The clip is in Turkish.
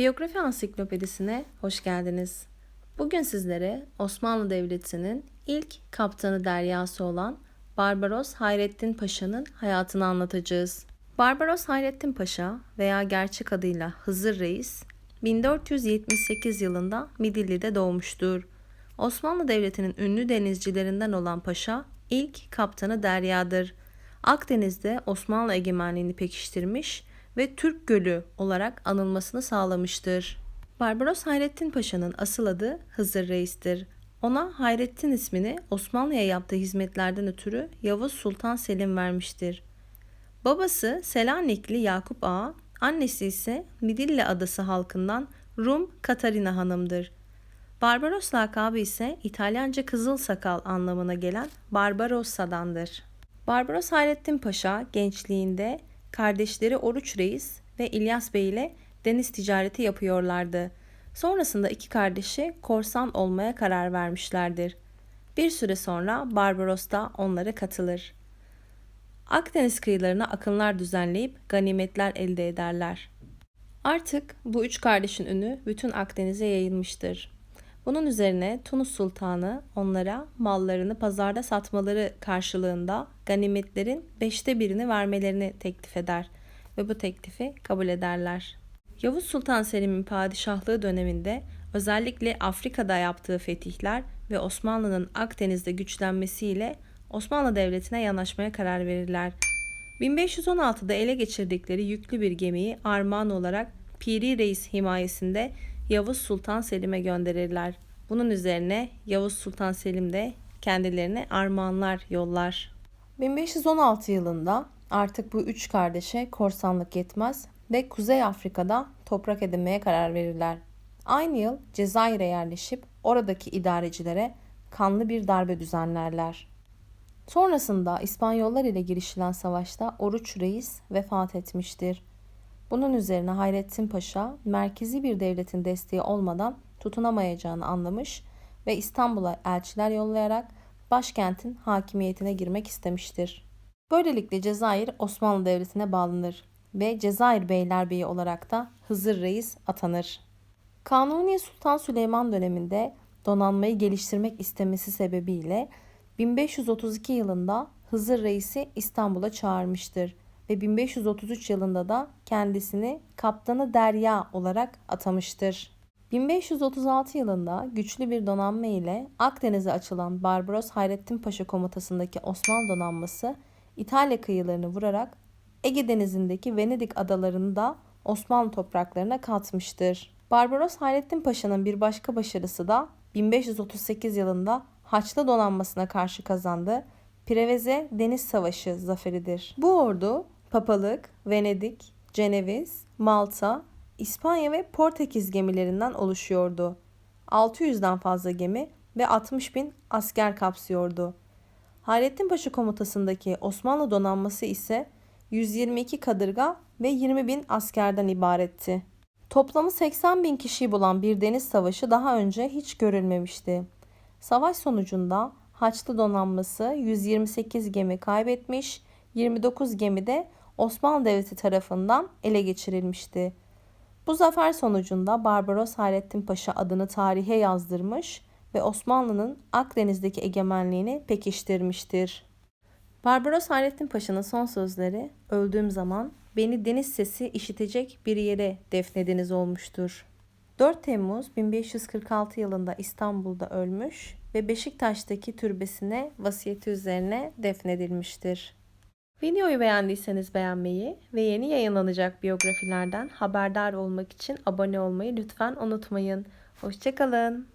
Biyografi Ansiklopedisine hoş geldiniz. Bugün sizlere Osmanlı Devleti'nin ilk kaptanı deryası olan Barbaros Hayrettin Paşa'nın hayatını anlatacağız. Barbaros Hayrettin Paşa veya gerçek adıyla Hızır Reis 1478 yılında Midilli'de doğmuştur. Osmanlı Devleti'nin ünlü denizcilerinden olan Paşa ilk kaptanı deryadır. Akdeniz'de Osmanlı egemenliğini pekiştirmiş ve Türk Gölü olarak anılmasını sağlamıştır. Barbaros Hayrettin Paşa'nın asıl adı Hızır Reis'tir. Ona Hayrettin ismini Osmanlı'ya yaptığı hizmetlerden ötürü Yavuz Sultan Selim vermiştir. Babası Selanikli Yakup Ağa, annesi ise Midilli Adası halkından Rum Katarina Hanım'dır. Barbaros lakabı ise İtalyanca kızıl sakal anlamına gelen Barbarossa'dandır. Barbaros Hayrettin Paşa gençliğinde kardeşleri Oruç Reis ve İlyas Bey ile deniz ticareti yapıyorlardı. Sonrasında iki kardeşi korsan olmaya karar vermişlerdir. Bir süre sonra Barbaros da onlara katılır. Akdeniz kıyılarına akınlar düzenleyip ganimetler elde ederler. Artık bu üç kardeşin ünü bütün Akdeniz'e yayılmıştır. Bunun üzerine Tunus Sultanı onlara mallarını pazarda satmaları karşılığında ganimetlerin beşte birini vermelerini teklif eder ve bu teklifi kabul ederler. Yavuz Sultan Selim'in padişahlığı döneminde özellikle Afrika'da yaptığı fetihler ve Osmanlı'nın Akdeniz'de güçlenmesiyle Osmanlı Devleti'ne yanaşmaya karar verirler. 1516'da ele geçirdikleri yüklü bir gemiyi armağan olarak Piri Reis himayesinde Yavuz Sultan Selim'e gönderirler. Bunun üzerine Yavuz Sultan Selim de kendilerine armağanlar yollar. 1516 yılında artık bu üç kardeşe korsanlık yetmez ve Kuzey Afrika'da toprak edinmeye karar verirler. Aynı yıl Cezayir'e yerleşip oradaki idarecilere kanlı bir darbe düzenlerler. Sonrasında İspanyollar ile girişilen savaşta Oruç Reis vefat etmiştir. Bunun üzerine Hayrettin Paşa merkezi bir devletin desteği olmadan tutunamayacağını anlamış ve İstanbul'a elçiler yollayarak başkentin hakimiyetine girmek istemiştir. Böylelikle Cezayir Osmanlı Devleti'ne bağlanır ve Cezayir Beylerbeyi olarak da Hızır Reis atanır. Kanuni Sultan Süleyman döneminde donanmayı geliştirmek istemesi sebebiyle 1532 yılında Hızır Reis'i İstanbul'a çağırmıştır ve 1533 yılında da kendisini Kaptanı Derya olarak atamıştır. 1536 yılında güçlü bir donanma ile Akdeniz'e açılan Barbaros Hayrettin Paşa komutasındaki Osmanlı donanması İtalya kıyılarını vurarak Ege Denizi'ndeki Venedik adalarını da Osmanlı topraklarına katmıştır. Barbaros Hayrettin Paşa'nın bir başka başarısı da 1538 yılında Haçlı donanmasına karşı kazandığı Preveze Deniz Savaşı zaferidir. Bu ordu Papalık, Venedik, Ceneviz, Malta, İspanya ve Portekiz gemilerinden oluşuyordu. 600'den fazla gemi ve 60 bin asker kapsıyordu. Hayrettin Paşa komutasındaki Osmanlı donanması ise 122 kadırga ve 20 bin askerden ibaretti. Toplamı 80 bin kişiyi bulan bir deniz savaşı daha önce hiç görülmemişti. Savaş sonucunda Haçlı donanması 128 gemi kaybetmiş, 29 gemi de Osmanlı Devleti tarafından ele geçirilmişti. Bu zafer sonucunda Barbaros Hayrettin Paşa adını tarihe yazdırmış ve Osmanlı'nın Akdeniz'deki egemenliğini pekiştirmiştir. Barbaros Hayrettin Paşa'nın son sözleri öldüğüm zaman beni deniz sesi işitecek bir yere defnediniz olmuştur. 4 Temmuz 1546 yılında İstanbul'da ölmüş ve Beşiktaş'taki türbesine vasiyeti üzerine defnedilmiştir. Videoyu beğendiyseniz beğenmeyi ve yeni yayınlanacak biyografilerden haberdar olmak için abone olmayı lütfen unutmayın. Hoşçakalın.